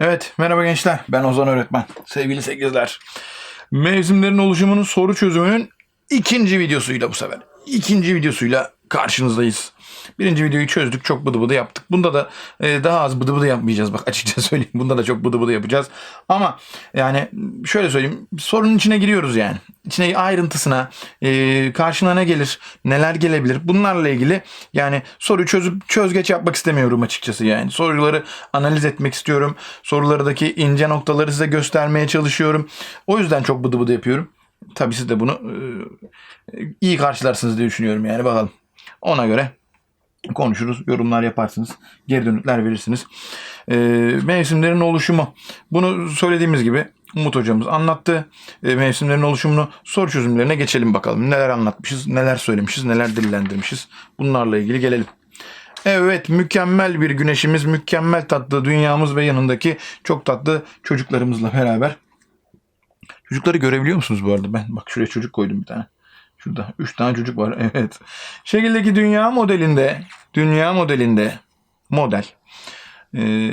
Evet, merhaba gençler. Ben Ozan Öğretmen. Sevgili sekizler. Mevsimlerin oluşumunun soru çözümünün ikinci videosuyla bu sefer. İkinci videosuyla karşınızdayız. Birinci videoyu çözdük. Çok bıdı bıdı yaptık. Bunda da e, daha az bıdı bıdı yapmayacağız. Bak açıkça söyleyeyim. Bunda da çok bıdı bıdı yapacağız. Ama yani şöyle söyleyeyim. Sorunun içine giriyoruz yani. İçine ayrıntısına e, karşına ne gelir? Neler gelebilir? Bunlarla ilgili yani soruyu çözüp çözgeç yapmak istemiyorum açıkçası yani. Soruları analiz etmek istiyorum. Sorulardaki ince noktaları size göstermeye çalışıyorum. O yüzden çok bıdı bıdı yapıyorum. Tabii siz de bunu e, iyi karşılarsınız diye düşünüyorum yani bakalım. Ona göre konuşuruz, yorumlar yaparsınız, geri dönütler verirsiniz. Ee, mevsimlerin oluşumu. Bunu söylediğimiz gibi Umut hocamız anlattı. Ee, mevsimlerin oluşumunu soru çözümlerine geçelim bakalım. Neler anlatmışız, neler söylemişiz, neler dillendirmişiz. Bunlarla ilgili gelelim. Evet mükemmel bir güneşimiz, mükemmel tatlı dünyamız ve yanındaki çok tatlı çocuklarımızla beraber. Çocukları görebiliyor musunuz bu arada? Ben bak şuraya çocuk koydum bir tane. Şurada 3 tane çocuk var. Evet. Şekildeki dünya modelinde dünya modelinde model e,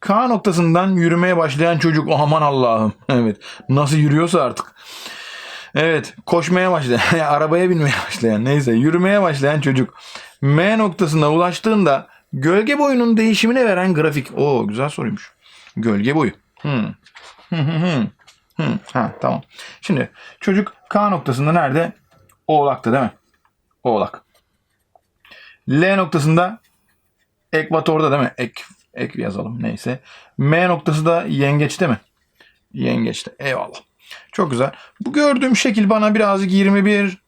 K noktasından yürümeye başlayan çocuk. Oh, aman Allah'ım. Evet. Nasıl yürüyorsa artık. Evet. Koşmaya başlayan, arabaya binmeye başlayan, neyse yürümeye başlayan çocuk. M noktasına ulaştığında gölge boyunun değişimine veren grafik. Oo güzel soruymuş. Gölge boyu. Hmm. Hı hı hı. Hı, ha tamam. Şimdi çocuk K noktasında nerede? Oğlak'ta değil mi? Oğlak. L noktasında ekvatorda değil mi? Ek, ek yazalım neyse. M noktası da yengeçte mi? Yengeçte. Eyvallah. Çok güzel. Bu gördüğüm şekil bana birazcık 21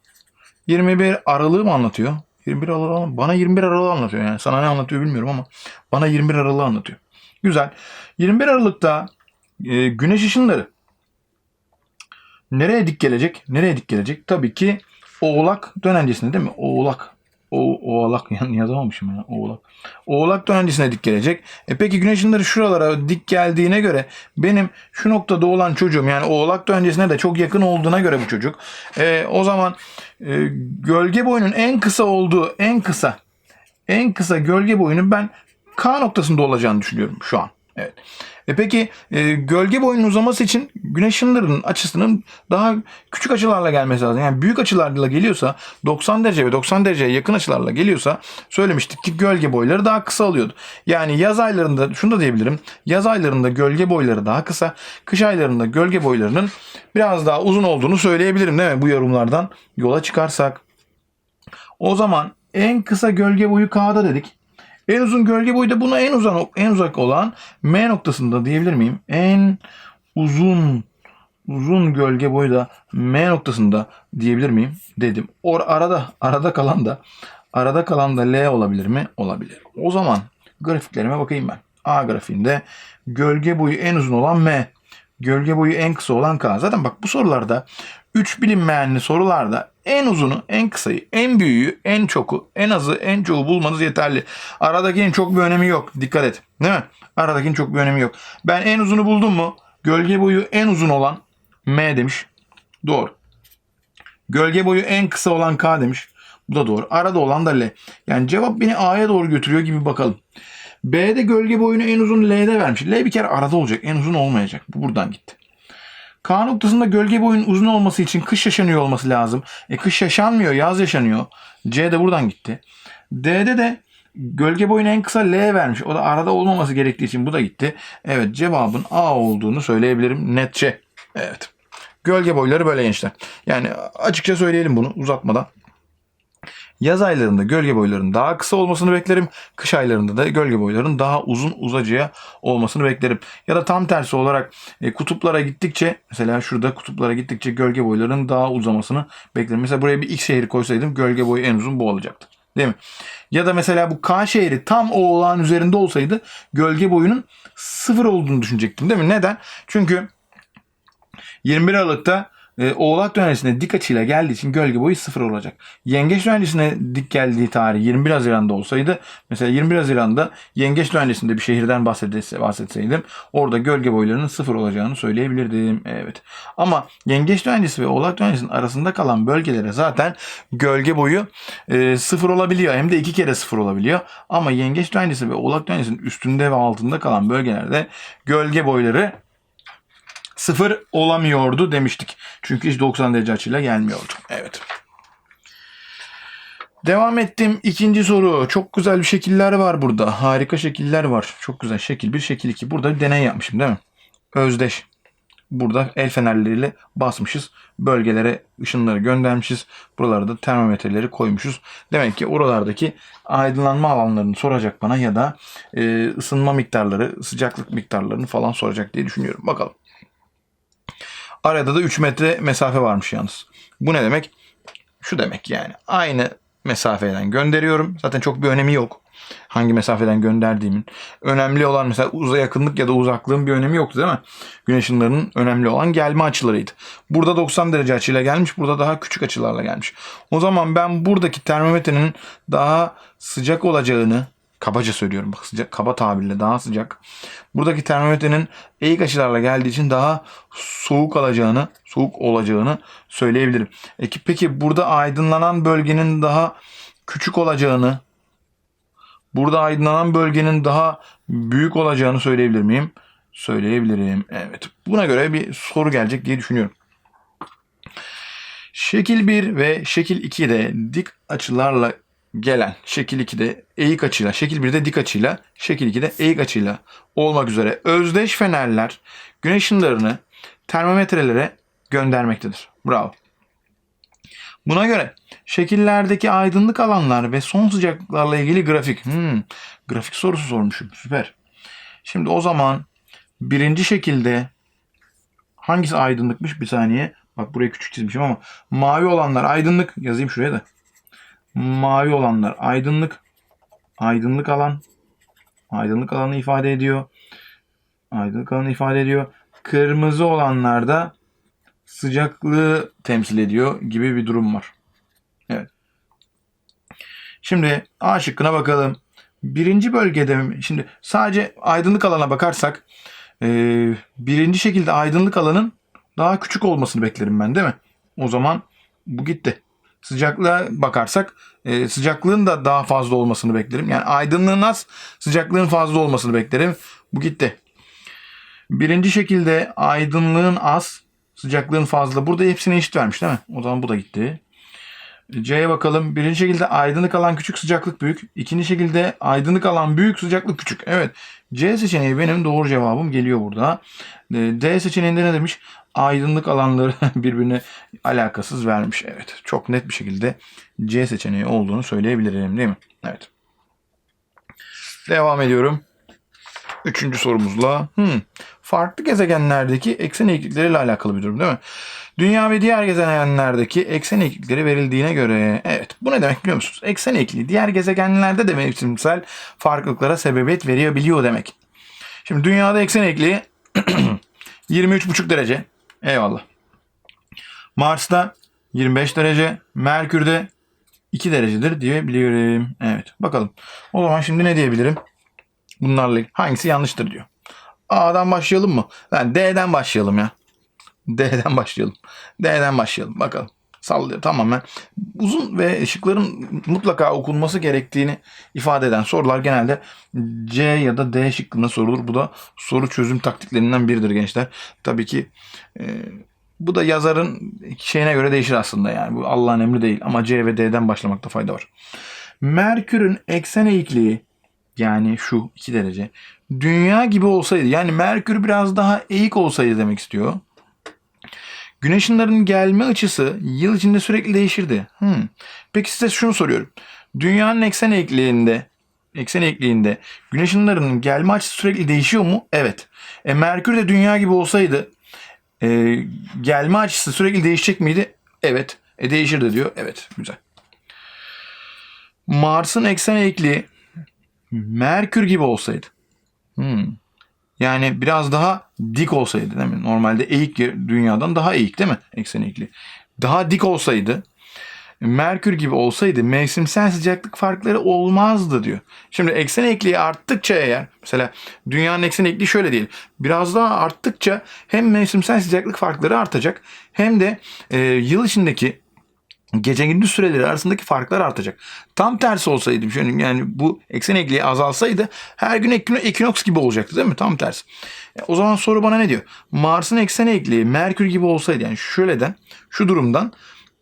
21 aralığı mı anlatıyor? 21 aralığı bana 21 aralığı anlatıyor yani. Sana ne anlatıyor bilmiyorum ama bana 21 aralığı anlatıyor. Güzel. 21 Aralık'ta e, güneş ışınları Nereye dik gelecek? Nereye dik gelecek? Tabii ki Oğlak dönencesine değil mi? Oğlak. O, oğlak yani yazamamışım ya. Oğlak. Oğlak dönencesine dik gelecek. E peki güneş şuralara dik geldiğine göre benim şu noktada olan çocuğum yani oğlak dönencesine de çok yakın olduğuna göre bu çocuk. E, o zaman e, gölge boyunun en kısa olduğu en kısa en kısa gölge boyunun ben K noktasında olacağını düşünüyorum şu an. Evet. E peki e, gölge boyunun uzaması için güneş ışınlarının açısının daha küçük açılarla gelmesi lazım. Yani büyük açılarla geliyorsa 90 derece ve 90 dereceye yakın açılarla geliyorsa söylemiştik ki gölge boyları daha kısa oluyordu. Yani yaz aylarında şunu da diyebilirim. Yaz aylarında gölge boyları daha kısa. Kış aylarında gölge boylarının biraz daha uzun olduğunu söyleyebilirim değil mi? Bu yorumlardan yola çıkarsak. O zaman en kısa gölge boyu K'da dedik. En uzun gölge boyu da buna en uzak en uzak olan M noktasında diyebilir miyim? En uzun uzun gölge boyu da M noktasında diyebilir miyim? Dedim. Or arada arada kalan da arada kalan da L olabilir mi? Olabilir. O zaman grafiklerime bakayım ben. A grafiğinde gölge boyu en uzun olan M. Gölge boyu en kısa olan K. Zaten bak bu sorularda 3 bilinmeyenli sorularda en uzunu, en kısayı, en büyüğü, en çoku, en azı, en çoğu bulmanız yeterli. Aradakinin çok bir önemi yok. Dikkat et. Değil mi? Aradakinin çok bir önemi yok. Ben en uzunu buldum mu? Gölge boyu en uzun olan M demiş. Doğru. Gölge boyu en kısa olan K demiş. Bu da doğru. Arada olan da L. Yani cevap beni A'ya doğru götürüyor gibi bakalım. B'de gölge boyunu en uzun L'de vermiş. L bir kere arada olacak. En uzun olmayacak. Bu buradan gitti. K noktasında gölge boyun uzun olması için kış yaşanıyor olması lazım. E kış yaşanmıyor, yaz yaşanıyor. C de buradan gitti. D'de de gölge boyunu en kısa L vermiş. O da arada olmaması gerektiği için bu da gitti. Evet cevabın A olduğunu söyleyebilirim netçe. Evet. Gölge boyları böyle gençler. Yani açıkça söyleyelim bunu uzatmadan. Yaz aylarında gölge boylarının daha kısa olmasını beklerim. Kış aylarında da gölge boylarının daha uzun uzacıya olmasını beklerim. Ya da tam tersi olarak e, kutuplara gittikçe mesela şurada kutuplara gittikçe gölge boylarının daha uzamasını beklerim. Mesela buraya bir X şehri koysaydım gölge boyu en uzun bu olacaktı. Değil mi? Ya da mesela bu K şehri tam o olağan üzerinde olsaydı gölge boyunun sıfır olduğunu düşünecektim değil mi? Neden? Çünkü 21 Aralık'ta e, Oğlak dönencesine dik açıyla geldiği için gölge boyu sıfır olacak. Yengeç dönencesine dik geldiği tarih 21 Haziran'da olsaydı mesela 21 Haziran'da Yengeç dönencesinde bir şehirden bahsetse, bahsetseydim orada gölge boylarının sıfır olacağını söyleyebilirdim. Evet. Ama Yengeç dönencesi ve Oğlak dönencesinin arasında kalan bölgelere zaten gölge boyu e, sıfır olabiliyor. Hem de iki kere sıfır olabiliyor. Ama Yengeç dönencesi ve Oğlak dönencesinin üstünde ve altında kalan bölgelerde gölge boyları sıfır olamıyordu demiştik. Çünkü hiç 90 derece açıyla gelmiyordu. Evet. Devam ettim. İkinci soru. Çok güzel bir şekiller var burada. Harika şekiller var. Çok güzel. Şekil 1, şekil 2. Burada bir deney yapmışım değil mi? Özdeş. Burada el fenerleriyle basmışız. Bölgelere ışınları göndermişiz. Buralarda termometreleri koymuşuz. Demek ki oralardaki aydınlanma alanlarını soracak bana ya da e, ısınma miktarları, sıcaklık miktarlarını falan soracak diye düşünüyorum. Bakalım. Arada da 3 metre mesafe varmış yalnız. Bu ne demek? Şu demek yani. Aynı mesafeden gönderiyorum. Zaten çok bir önemi yok. Hangi mesafeden gönderdiğimin. Önemli olan mesela uzay yakınlık ya da uzaklığın bir önemi yoktu değil mi? Güneş ışınlarının önemli olan gelme açılarıydı. Burada 90 derece açıyla gelmiş. Burada daha küçük açılarla gelmiş. O zaman ben buradaki termometrenin daha sıcak olacağını kabaca söylüyorum bak sıcak kaba tabirle daha sıcak. Buradaki termometrenin eğik açılarla geldiği için daha soğuk alacağını, soğuk olacağını söyleyebilirim. E ki- peki burada aydınlanan bölgenin daha küçük olacağını, burada aydınlanan bölgenin daha büyük olacağını söyleyebilir miyim? Söyleyebilirim. Evet. Buna göre bir soru gelecek diye düşünüyorum. Şekil 1 ve şekil 2'de dik açılarla gelen şekil 2'de eğik açıyla, şekil 1'de dik açıyla, şekil 2'de eğik açıyla olmak üzere özdeş fenerler güneş ışınlarını termometrelere göndermektedir. Bravo. Buna göre şekillerdeki aydınlık alanlar ve son sıcaklıklarla ilgili grafik. Hmm, grafik sorusu sormuşum. Süper. Şimdi o zaman birinci şekilde hangisi aydınlıkmış bir saniye. Bak buraya küçük çizmişim ama mavi olanlar aydınlık yazayım şuraya da. Mavi olanlar aydınlık. Aydınlık alan. Aydınlık alanı ifade ediyor. Aydınlık alanı ifade ediyor. Kırmızı olanlar da sıcaklığı temsil ediyor gibi bir durum var. Evet. Şimdi A şıkkına bakalım. Birinci bölgede mi? Şimdi sadece aydınlık alana bakarsak eee, birinci şekilde aydınlık alanın daha küçük olmasını beklerim ben değil mi? O zaman bu gitti. Sıcaklığa bakarsak e, sıcaklığın da daha fazla olmasını beklerim. Yani aydınlığın az, sıcaklığın fazla olmasını beklerim. Bu gitti. Birinci şekilde aydınlığın az, sıcaklığın fazla. Burada hepsini eşit vermiş değil mi? O zaman bu da gitti. C'ye bakalım. Birinci şekilde aydınlık alan küçük, sıcaklık büyük. İkinci şekilde aydınlık alan büyük, sıcaklık küçük. Evet. C seçeneği benim doğru cevabım geliyor burada. E, D seçeneğinde ne demiş? Aydınlık alanları birbirine alakasız vermiş. Evet. Çok net bir şekilde C seçeneği olduğunu söyleyebilirim değil mi? Evet. Devam ediyorum. Üçüncü sorumuzla. Hmm. Farklı gezegenlerdeki eksen eğiklikleriyle alakalı bir durum değil mi? Dünya ve diğer gezegenlerdeki eksen eğiklikleri verildiğine göre evet bu ne demek biliyor musunuz? Eksen eğikliği diğer gezegenlerde de mevsimsel farklılıklara sebebiyet verebiliyor demek. Şimdi dünyada eksen eğikliği 23,5 derece. Eyvallah. Mars'ta 25 derece, Merkür'de 2 derecedir diyebilirim. Evet bakalım. O zaman şimdi ne diyebilirim? Bunlarla hangisi yanlıştır diyor. A'dan başlayalım mı? Ben D'den başlayalım ya. D'den başlayalım. D'den başlayalım. Bakalım. Sallıyor tamamen. Uzun ve şıkların mutlaka okunması gerektiğini ifade eden sorular genelde C ya da D şıkkında sorulur. Bu da soru çözüm taktiklerinden biridir gençler. Tabii ki e, bu da yazarın şeyine göre değişir aslında yani. Bu Allah'ın emri değil ama C ve D'den başlamakta fayda var. Merkür'ün eksen eğikliği yani şu 2 derece dünya gibi olsaydı yani Merkür biraz daha eğik olsaydı demek istiyor. Güneş ışınlarının gelme açısı yıl içinde sürekli değişirdi. Hmm. Peki size şunu soruyorum. Dünyanın eksen eğikliğinde eksen eğikliğinde güneş ışınlarının gelme açısı sürekli değişiyor mu? Evet. E, Merkür de dünya gibi olsaydı e, gelme açısı sürekli değişecek miydi? Evet. E, değişirdi diyor. Evet. Güzel. Mars'ın eksen eğikliği Merkür gibi olsaydı. Hmm. Yani biraz daha dik olsaydı değil mi? Normalde eğik dünyadan daha eğik değil mi? Eksen eğikliği. Daha dik olsaydı Merkür gibi olsaydı mevsimsel sıcaklık farkları olmazdı diyor. Şimdi eksen eğikliği arttıkça eğer mesela dünyanın eksen eğikliği şöyle değil. Biraz daha arttıkça hem mevsimsel sıcaklık farkları artacak hem de e, yıl içindeki gece gündüz süreleri arasındaki farklar artacak. Tam tersi olsaydı şöyle yani bu eksen eğikliği azalsaydı her gün ekino- ekinoks gibi olacaktı değil mi? Tam tersi. E, o zaman soru bana ne diyor? Mars'ın eksen eğikliği Merkür gibi olsaydı yani şöyleden şu durumdan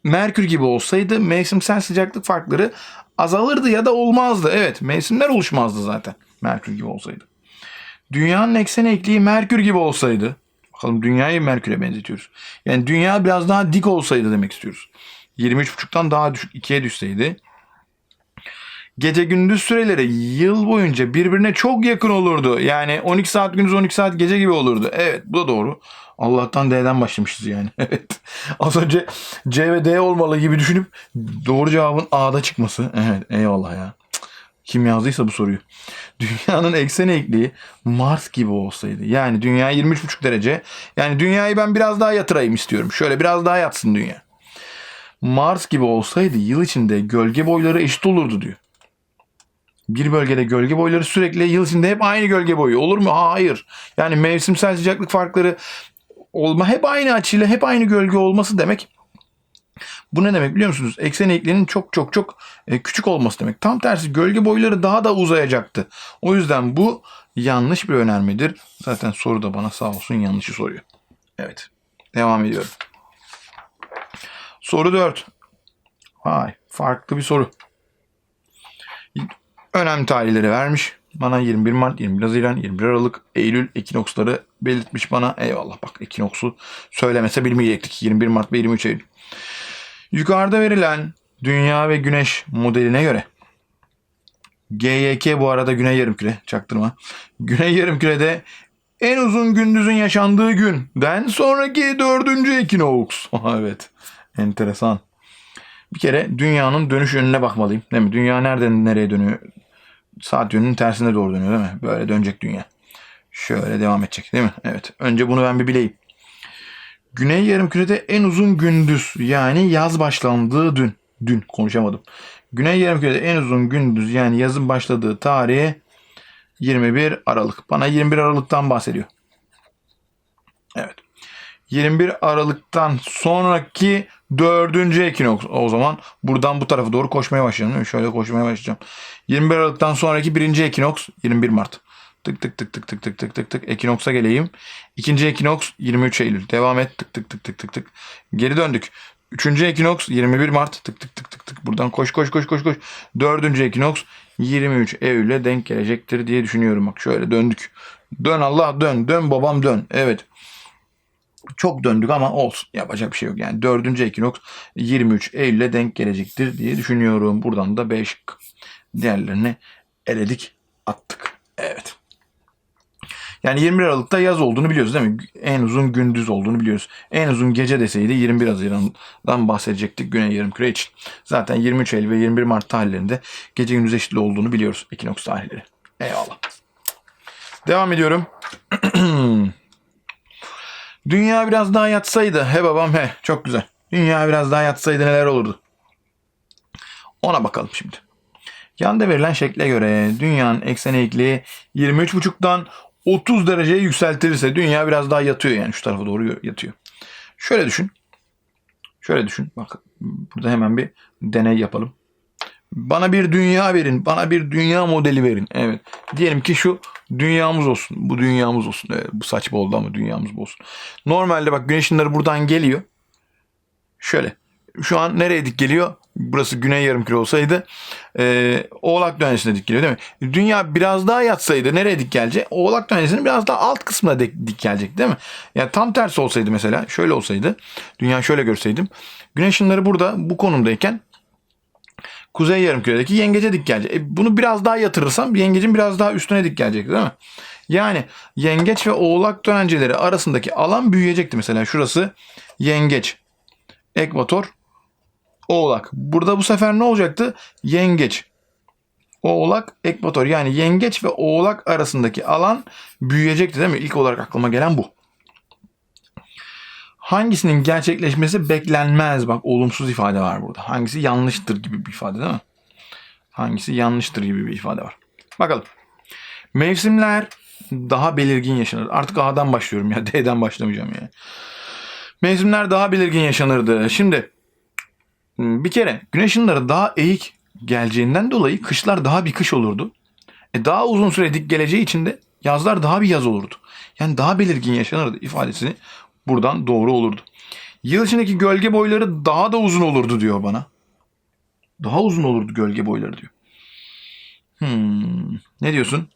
Merkür gibi olsaydı mevsimsel sıcaklık farkları azalırdı ya da olmazdı. Evet mevsimler oluşmazdı zaten Merkür gibi olsaydı. Dünyanın eksen eğikliği Merkür gibi olsaydı bakalım dünyayı Merkür'e benzetiyoruz. Yani dünya biraz daha dik olsaydı demek istiyoruz. 23.5'tan daha düşük 2'ye düşseydi gece gündüz süreleri yıl boyunca birbirine çok yakın olurdu. Yani 12 saat gündüz 12 saat gece gibi olurdu. Evet bu da doğru. Allah'tan D'den başlamışız yani. Evet. Az önce C ve D olmalı gibi düşünüp doğru cevabın A'da çıkması. Evet eyvallah ya. Kim yazdıysa bu soruyu. Dünyanın eksen eğikliği Mars gibi olsaydı. Yani dünya 23,5 derece. Yani dünyayı ben biraz daha yatırayım istiyorum. Şöyle biraz daha yatsın dünya. Mars gibi olsaydı yıl içinde gölge boyları eşit olurdu diyor. Bir bölgede gölge boyları sürekli yıl içinde hep aynı gölge boyu. Olur mu? Hayır. Yani mevsimsel sıcaklık farkları olma hep aynı açıyla hep aynı gölge olması demek. Bu ne demek biliyor musunuz? Eksen eğikliğinin çok çok çok e, küçük olması demek. Tam tersi gölge boyları daha da uzayacaktı. O yüzden bu yanlış bir önermedir. Zaten soru da bana sağ olsun yanlışı soruyor. Evet. Devam ediyorum. Soru 4. Vay farklı bir soru. Önemli tarihleri vermiş. Bana 21 Mart, 21 Haziran, 21 Aralık, Eylül ekinoksları belirtmiş bana. Eyvallah bak ekinoksu söylemese bilmeyecektik. 21 Mart ve 23 Eylül. Yukarıda verilen Dünya ve Güneş modeline göre GYK bu arada Güney Yarımküre çaktırma. Güney Yarımküre'de en uzun gündüzün yaşandığı günden sonraki dördüncü ekinoks. evet. Enteresan. Bir kere dünyanın dönüş yönüne bakmalıyım. Değil mi? Dünya nereden nereye dönüyor? Saat yönünün tersine doğru dönüyor değil mi? Böyle dönecek dünya. Şöyle devam edecek değil mi? Evet. Önce bunu ben bir bileyim. Güney yarımkürede en uzun gündüz yani yaz başlandığı dün. Dün konuşamadım. Güney yarımkürede en uzun gündüz yani yazın başladığı tarihi 21 Aralık. Bana 21 Aralık'tan bahsediyor. Evet. 21 Aralık'tan sonraki dördüncü ekinoks. O zaman buradan bu tarafa doğru koşmaya mi? Şöyle koşmaya başlayacağım. 21 Aralık'tan sonraki birinci ekinoks 21 Mart. Tık tık tık tık tık tık tık tık tık. Ekinoksa geleyim. İkinci ekinoks 23 Eylül. Devam et. Tık tık tık tık tık tık. Geri döndük. Üçüncü ekinoks 21 Mart. Tık tık tık tık tık. Buradan koş koş koş koş koş. Dördüncü ekinoks 23 Eylül'e denk gelecektir diye düşünüyorum. Bak şöyle döndük. Dön Allah dön. Dön babam dön. Evet. Çok döndük ama olsun. Yapacak bir şey yok. Yani dördüncü ekinoks 23 Eylül'e denk gelecektir diye düşünüyorum. Buradan da 5 şık. Diğerlerini eledik attık. Evet. Yani 21 Aralık'ta yaz olduğunu biliyoruz değil mi? En uzun gündüz olduğunu biliyoruz. En uzun gece deseydi 21 Haziran'dan bahsedecektik Güney Yarımküre için. Zaten 23 Eylül ve 21 Mart tarihlerinde gece gündüz eşitliği olduğunu biliyoruz. Ekinoks tarihleri. Eyvallah. Devam ediyorum. Dünya biraz daha yatsaydı. He babam he. Çok güzel. Dünya biraz daha yatsaydı neler olurdu? Ona bakalım şimdi. Yanda verilen şekle göre dünyanın eksen eğikliği 23.5'dan 30 dereceye yükseltilirse dünya biraz daha yatıyor yani şu tarafa doğru yatıyor. Şöyle düşün. Şöyle düşün. Bak burada hemen bir deney yapalım. Bana bir dünya verin. Bana bir dünya modeli verin. Evet. Diyelim ki şu dünyamız olsun. Bu dünyamız olsun. Evet, bu saçma oldu ama dünyamız bu olsun. Normalde bak güneş ışınları buradan geliyor. Şöyle. Şu an nereye dik geliyor? Burası güney yarımküre olsaydı e, oğlak dönencesine dik geliyor değil mi? Dünya biraz daha yatsaydı nereye dik gelecek? Oğlak dönencesinin biraz daha alt kısmına dik, dik gelecek değil mi? Yani tam tersi olsaydı mesela şöyle olsaydı dünya şöyle görseydim güneş ışınları burada bu konumdayken kuzey yarımküredeki yengece dik gelecek. E, bunu biraz daha yatırırsam yengecin biraz daha üstüne dik gelecek değil mi? Yani yengeç ve oğlak dönenceleri arasındaki alan büyüyecekti mesela. Şurası yengeç, ekvator, oğlak. Burada bu sefer ne olacaktı? Yengeç, Oğlak ekvator yani yengeç ve oğlak arasındaki alan büyüyecekti değil mi? İlk olarak aklıma gelen bu. Hangisinin gerçekleşmesi beklenmez? Bak olumsuz ifade var burada. Hangisi yanlıştır gibi bir ifade değil mi? Hangisi yanlıştır gibi bir ifade var. Bakalım. Mevsimler daha belirgin yaşanır. Artık A'dan başlıyorum ya. D'den başlamayacağım yani. Mevsimler daha belirgin yaşanırdı. Şimdi bir kere güneş ışınları daha eğik geleceğinden dolayı kışlar daha bir kış olurdu. E daha uzun süre dik geleceği için de yazlar daha bir yaz olurdu. Yani daha belirgin yaşanırdı ifadesini buradan doğru olurdu. Yıl içindeki gölge boyları daha da uzun olurdu diyor bana. Daha uzun olurdu gölge boyları diyor. Hmm, ne diyorsun?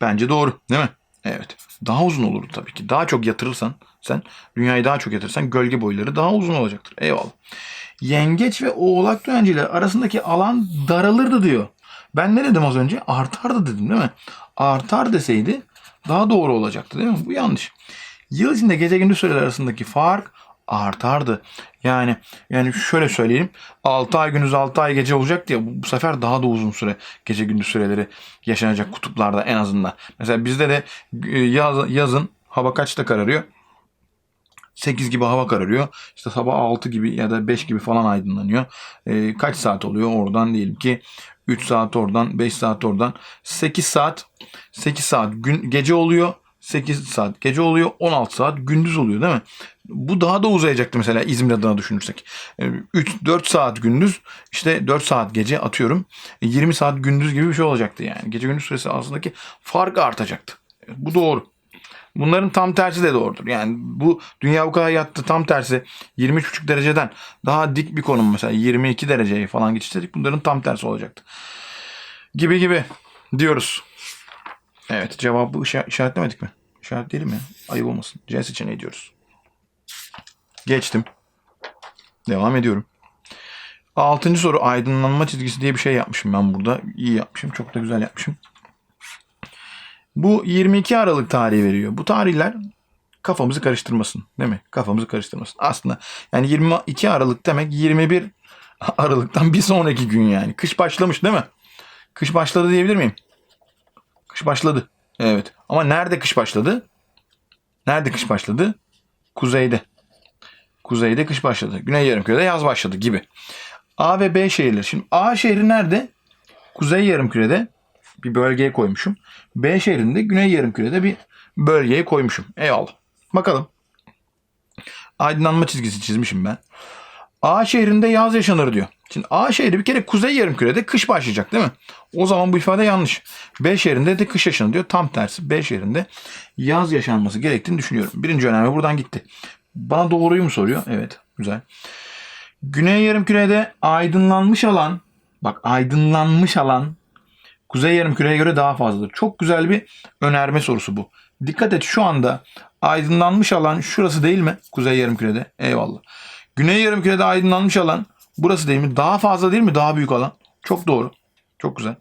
Bence doğru değil mi? Evet. Daha uzun olurdu tabii ki. Daha çok yatırırsan sen dünyayı daha çok yatırırsan gölge boyları daha uzun olacaktır. Eyvallah. Yengeç ve oğlak dönencileri arasındaki alan daralırdı diyor. Ben ne dedim az önce? Artardı dedim değil mi? Artar deseydi daha doğru olacaktı değil mi? Bu yanlış. Yıl içinde gece gündüz süreleri arasındaki fark artardı. Yani yani şöyle söyleyelim. 6 ay gündüz 6 ay gece olacak diye bu, bu sefer daha da uzun süre gece gündüz süreleri yaşanacak kutuplarda en azından. Mesela bizde de e, yaz, yazın hava kaçta kararıyor? 8 gibi hava kararıyor. İşte sabah 6 gibi ya da 5 gibi falan aydınlanıyor. E, kaç saat oluyor? Oradan diyelim ki 3 saat oradan, 5 saat oradan. 8 saat 8 saat gün gece oluyor. 8 saat gece oluyor. 16 saat gündüz oluyor değil mi? Bu daha da uzayacaktı mesela İzmir adına düşünürsek. 3-4 saat gündüz işte 4 saat gece atıyorum. 20 saat gündüz gibi bir şey olacaktı yani. Gece gündüz süresi arasındaki fark artacaktı. Bu doğru. Bunların tam tersi de doğrudur. Yani bu dünya bu kadar yattı tam tersi 23,5 dereceden daha dik bir konum mesela 22 dereceye falan geçirseydik bunların tam tersi olacaktı. Gibi gibi diyoruz. Evet cevabı işa- işaretlemedik mi? İşaretleyelim mi? Ayıp olmasın. C seçeneği diyoruz. Geçtim. Devam ediyorum. Altıncı soru aydınlanma çizgisi diye bir şey yapmışım ben burada. İyi yapmışım. Çok da güzel yapmışım. Bu 22 Aralık tarihi veriyor. Bu tarihler kafamızı karıştırmasın. Değil mi? Kafamızı karıştırmasın. Aslında yani 22 Aralık demek 21 Aralık'tan bir sonraki gün yani. Kış başlamış değil mi? Kış başladı diyebilir miyim? Kış başladı. Evet. Ama nerede kış başladı? Nerede kış başladı? Kuzeyde. Kuzeyde kış başladı. Güney yarımkürede yaz başladı gibi. A ve B şehirleri. Şimdi A şehri nerede? Kuzey yarımkürede bir bölgeye koymuşum. B şehrinde güney yarımkürede bir bölgeye koymuşum. Eyvallah. Bakalım. Aydınlanma çizgisi çizmişim ben. A şehrinde yaz yaşanır diyor. Şimdi A şehri bir kere kuzey yarımkürede kış başlayacak değil mi? O zaman bu ifade yanlış. B şehrinde de kış yaşanır diyor. Tam tersi B şehrinde yaz yaşanması gerektiğini düşünüyorum. Birinci önemli buradan gitti. Bana doğruyu mu soruyor? Evet. Güzel. Güney yarımkürede aydınlanmış alan bak aydınlanmış alan kuzey yarımküreye göre daha fazladır. Çok güzel bir önerme sorusu bu. Dikkat et şu anda aydınlanmış alan şurası değil mi? Kuzey yarımkürede. Eyvallah. Güney yarımkürede aydınlanmış alan burası değil mi? Daha fazla değil mi? Daha büyük alan. Çok doğru. Çok güzel.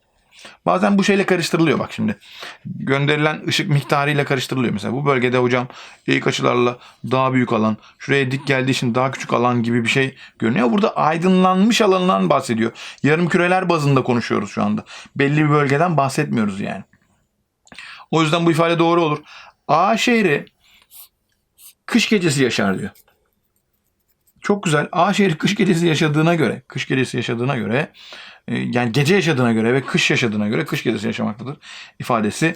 Bazen bu şeyle karıştırılıyor bak şimdi. Gönderilen ışık miktarıyla karıştırılıyor. Mesela bu bölgede hocam eğik açılarla daha büyük alan, şuraya dik geldiği için daha küçük alan gibi bir şey görünüyor. Burada aydınlanmış alanından bahsediyor. Yarım küreler bazında konuşuyoruz şu anda. Belli bir bölgeden bahsetmiyoruz yani. O yüzden bu ifade doğru olur. A şehri kış gecesi yaşar diyor. Çok güzel. A şehri kış gecesi yaşadığına göre, kış gecesi yaşadığına göre e, yani gece yaşadığına göre ve kış yaşadığına göre kış gecesi yaşamaktadır ifadesi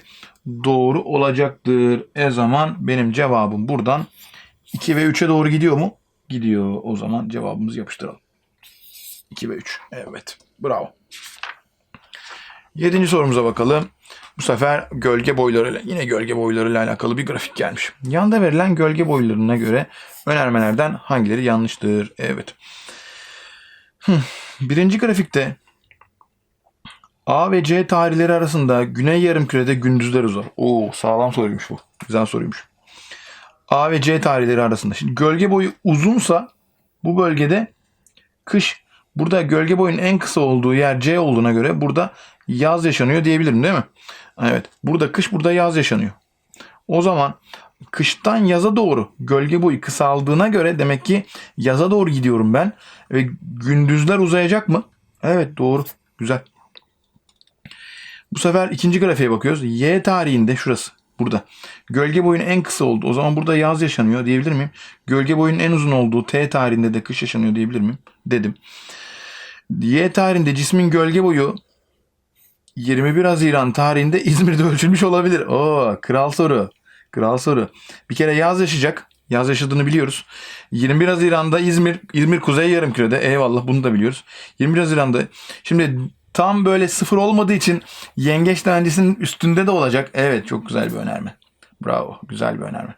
doğru olacaktır. E zaman benim cevabım buradan 2 ve 3'e doğru gidiyor mu? Gidiyor. O zaman cevabımızı yapıştıralım. 2 ve 3. Evet. Bravo. Yedinci sorumuza bakalım. Bu sefer gölge boylarıyla yine gölge boylarıyla alakalı bir grafik gelmiş. Yanda verilen gölge boylarına göre önermelerden hangileri yanlıştır? Evet. Birinci grafikte A ve C tarihleri arasında güney yarımkürede gündüzler uzar. Oo sağlam soruymuş bu. Güzel soruymuş. A ve C tarihleri arasında. Şimdi gölge boyu uzunsa bu bölgede kış burada gölge boyun en kısa olduğu yer C olduğuna göre burada yaz yaşanıyor diyebilirim değil mi? Evet. Burada kış burada yaz yaşanıyor. O zaman kıştan yaza doğru gölge boyu kısaldığına göre demek ki yaza doğru gidiyorum ben. Ve gündüzler uzayacak mı? Evet doğru. Güzel. Bu sefer ikinci grafiğe bakıyoruz. Y tarihinde şurası. Burada. Gölge boyunun en kısa olduğu. O zaman burada yaz yaşanıyor diyebilir miyim? Gölge boyunun en uzun olduğu T tarihinde de kış yaşanıyor diyebilir miyim? Dedim. Y tarihinde cismin gölge boyu 21 Haziran tarihinde İzmir'de ölçülmüş olabilir. Oo, kral soru. Kral soru. Bir kere yaz yaşayacak. Yaz yaşadığını biliyoruz. 21 Haziran'da İzmir, İzmir Kuzey Yarımküre'de. Eyvallah bunu da biliyoruz. 21 Haziran'da. Şimdi tam böyle sıfır olmadığı için yengeç öncesinin üstünde de olacak. Evet çok güzel bir önerme. Bravo. Güzel bir önerme.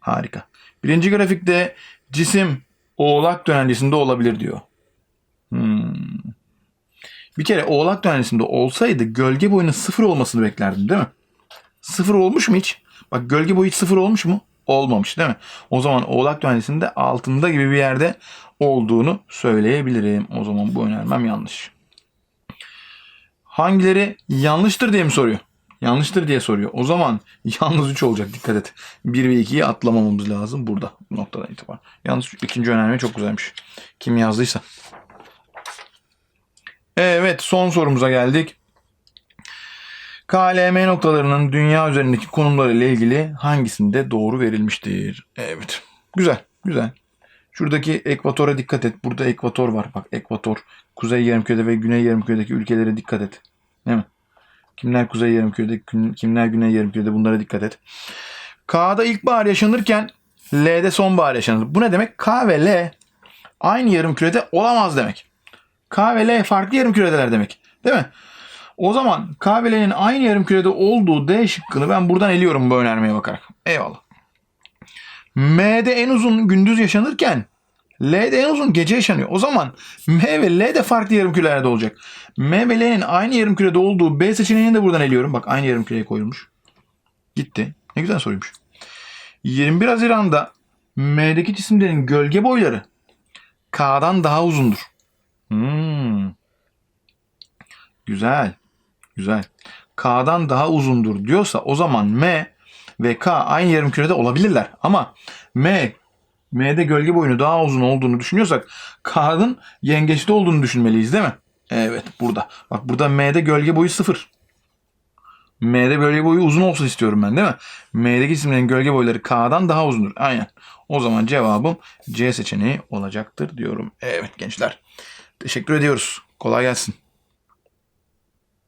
Harika. Birinci grafikte cisim oğlak dönencesinde olabilir diyor. Bir kere oğlak dönencesinde olsaydı gölge boyunun sıfır olmasını beklerdim değil mi? Sıfır olmuş mu hiç? Bak gölge boyu hiç sıfır olmuş mu? Olmamış değil mi? O zaman oğlak dönencesinde altında gibi bir yerde olduğunu söyleyebilirim. O zaman bu önermem yanlış. Hangileri yanlıştır diye mi soruyor? Yanlıştır diye soruyor. O zaman yalnız 3 olacak dikkat et. 1 ve 2'yi atlamamamız lazım burada bu noktadan itibaren. Yalnız ikinci önerme çok güzelmiş. Kim yazdıysa. Evet son sorumuza geldik. KLM noktalarının dünya üzerindeki konumları ile ilgili hangisinde doğru verilmiştir? Evet. Güzel. Güzel. Şuradaki ekvatora dikkat et. Burada ekvator var. Bak ekvator. Kuzey yarımkürede ve güney yarımküredeki ülkelere dikkat et. Değil mi? Kimler kuzey yarımkürede, kim- kimler güney yarımkürede bunlara dikkat et. K'da ilkbahar yaşanırken L'de sonbahar yaşanır. Bu ne demek? K ve L aynı yarımkürede olamaz demek. K ve L farklı yarımküredeler demek. Değil mi? O zaman K ve L'nin aynı yarımkürede olduğu D şıkkını ben buradan eliyorum bu önermeye bakarak. Eyvallah. M'de en uzun gündüz yaşanırken L'de en uzun gece yaşanıyor. O zaman M ve L de farklı yarımkürelerde olacak. M ve L'nin aynı yarımkürede olduğu B seçeneğini de buradan eliyorum. Bak aynı yarımküreye koyulmuş. Gitti. Ne güzel soruymuş. 21 Haziran'da M'deki cisimlerin gölge boyları K'dan daha uzundur. Hmm. Güzel. Güzel. K'dan daha uzundur diyorsa o zaman M ve K aynı yarımkürede olabilirler. Ama M M'de gölge boyunu daha uzun olduğunu düşünüyorsak K'nın yengeçte olduğunu düşünmeliyiz değil mi? Evet burada. Bak burada M'de gölge boyu sıfır. M'de gölge boyu uzun olsun istiyorum ben değil mi? M'deki isimlerin gölge boyları K'dan daha uzundur. Aynen. O zaman cevabım C seçeneği olacaktır diyorum. Evet gençler. Teşekkür ediyoruz. Kolay gelsin.